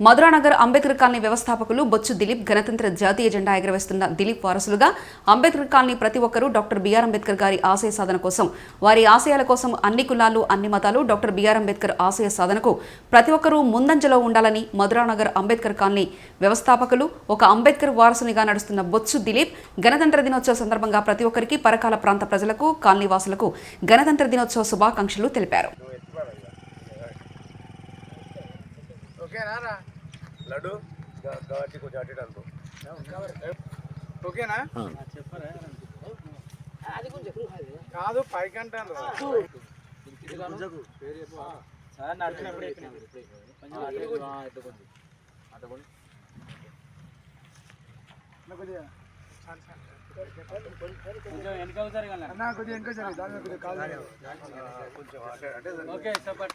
Madhuranagar Ambedkar colony వ్యవస్థాపకులు బొచ్చు దిలీప్ గణతంత్ర జాతీయ జెండా ఎగరవేస్తున్న దిలీప్ వారసులుగా అంబేద్కర్ కాలనీ ప్రతి ఒక్కరూ డాక్టర్ బిఆర్ అంబేద్కర్ గారి ఆశయ సాధన కోసం వారి ఆశయాల కోసం అన్ని కులాలు అన్ని మతాలు డాక్టర్ బిఆర్ అంబేద్కర్ ఆశయ సాధనకు ప్రతి ఒక్కరూ ముందంజలో ఉండాలని మధురానగర్ అంబేద్కర్ కాలనీ వ్యవస్థాపకులు ఒక అంబేద్కర్ వారసునిగా నడుస్తున్న బొచ్చు దిలీప్ గణతంత్ర దినోత్సవ సందర్భంగా ప్రతి ఒక్కరికి పరకాల ప్రాంత ప్రజలకు కాలనీ వాసులకు గణతంత్ర దినోత్సవ శుభాకాంక్షలు తెలిపారు ఓకేనా రా లడ్డు గట్టి కొంచెం అటు ఇటు అనుకో. ఓకేనా? కాదు పైకి అంటాను కొద్దిగా. వెనక జరగదు. కొంచెం ఓకే చెప్పండి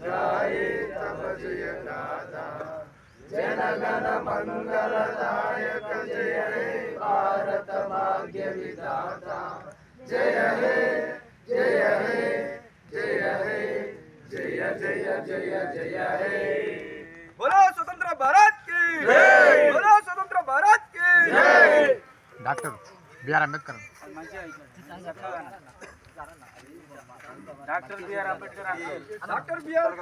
जाये जय जय हे भारत जय हे जय। हे जय हे जय जय जय जय हे बोलो स्वतंत्र भारत की। बोलो स्वतंत्र भारत की doctor B R Ambedkar. Doctor B R Ambedkar doctor B R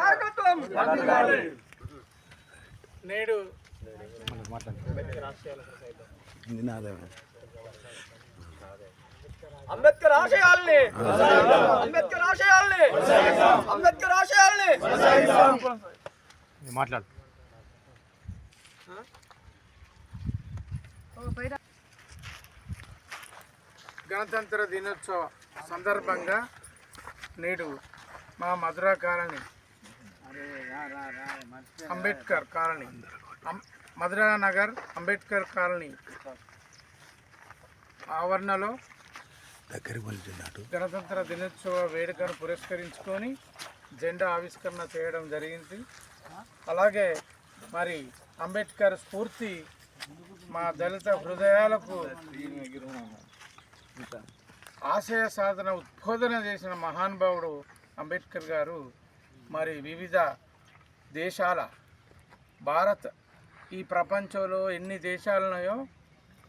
నాయకత్వం. నేడు అంబేద్కర్ ఆశయాల్ని. అంబేద్కర్ ఆశయాల్ని. అంబేద్కర్ ఆశయాల్ని. మాట్లాడు. గణతంత్ర దినోత్సవ సందర్భంగా నేడు మా Madhura colony Ambedkar colony Madhura Nagar Ambedkar colony ఆవరణలో గణతంత్ర దినోత్సవ వేడుకను పురస్కరించుకొని జెండా ఆవిష్కరణ చేయడం జరిగింది. అలాగే మరి అంబేద్కర్ స్ఫూర్తి మా దళిత హృదయాలకు ఆశయ సాధన ఉద్బోధన చేసిన మహానుభావుడు అంబేద్కర్ గారు మరి వివిధ దేశాల భారత్ ఈ ప్రపంచంలో ఎన్ని దేశాలున్నాయో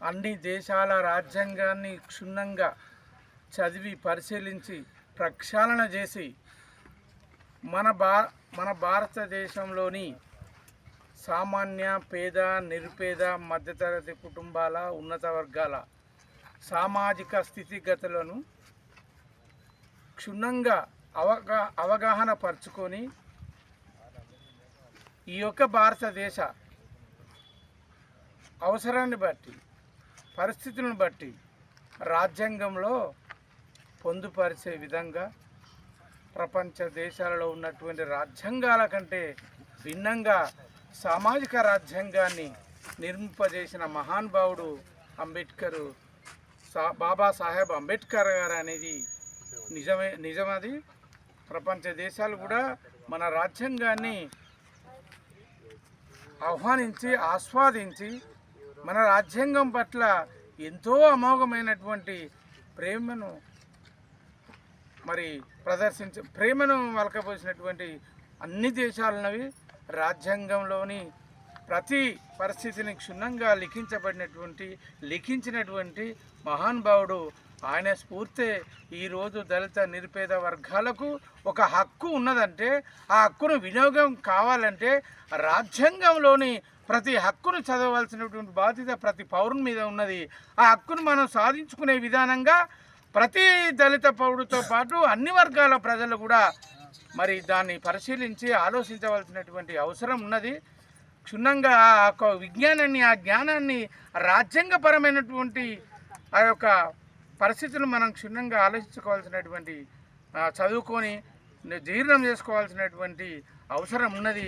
అన్ని దేశాల రాజ్యాంగాన్ని క్షుణ్ణంగా చదివి పరిశీలించి ప్రక్షాళన చేసి మన భా మన భారతదేశంలోని సామాన్య పేద నిరుపేద మధ్యతరగతి కుటుంబాల ఉన్నత వర్గాల సామాజిక స్థితిగతులను క్షుణ్ణంగా అవగా అవగాహన పరుచుకొని ఈ యొక్క భారతదేశ అవసరాన్ని బట్టి పరిస్థితులను బట్టి రాజ్యాంగంలో పొందుపరిచే విధంగా ప్రపంచ దేశాలలో ఉన్నటువంటి రాజ్యాంగాల కంటే భిన్నంగా సామాజిక రాజ్యాంగాన్ని నిర్మింపజేసిన మహానుభావుడు అంబేద్కరు సా బాబాసాహెబ్ అంబేద్కర్ గారు అనేది నిజమే నిజమది. ప్రపంచ దేశాలు కూడా మన రాజ్యాంగాన్ని ఆహ్వానించి ఆస్వాదించి మన రాజ్యాంగం పట్ల ఎంతో అమోఘమైనటువంటి ప్రేమను మరి ప్రదర్శించ ప్రేమను వెలకపోసినటువంటి అన్ని దేశాలున్నవి రాజ్యాంగంలోని ప్రతి పరిస్థితిని క్షుణ్ణంగా లిఖించబడినటువంటి లిఖించినటువంటి మహానుభావుడు ఆయన స్ఫూర్తే ఈరోజు దళిత నిరుపేద వర్గాలకు ఒక హక్కు ఉన్నదంటే ఆ హక్కును వినియోగం కావాలంటే రాజ్యాంగంలోని ప్రతి హక్కును చదవవలసినటువంటి బాధ్యత ప్రతి పౌరుని మీద ఉన్నది. ఆ హక్కును మనం సాధించుకునే విధానంగా ప్రతి దళిత పౌరుడితో పాటు అన్ని వర్గాల ప్రజలు కూడా మరి దాన్ని పరిశీలించి ఆలోచించవలసినటువంటి అవసరం ఉన్నది. క్షుణ్ణంగా ఆ యొక్క విజ్ఞానాన్ని ఆ జ్ఞానాన్ని రాజ్యాంగపరమైనటువంటి ఆ యొక్క పరిస్థితులు మనం క్షుణ్ణంగా ఆలోచించుకోవాల్సినటువంటి చదువుకొని జీర్ణం చేసుకోవాల్సినటువంటి అవసరం ఉన్నది.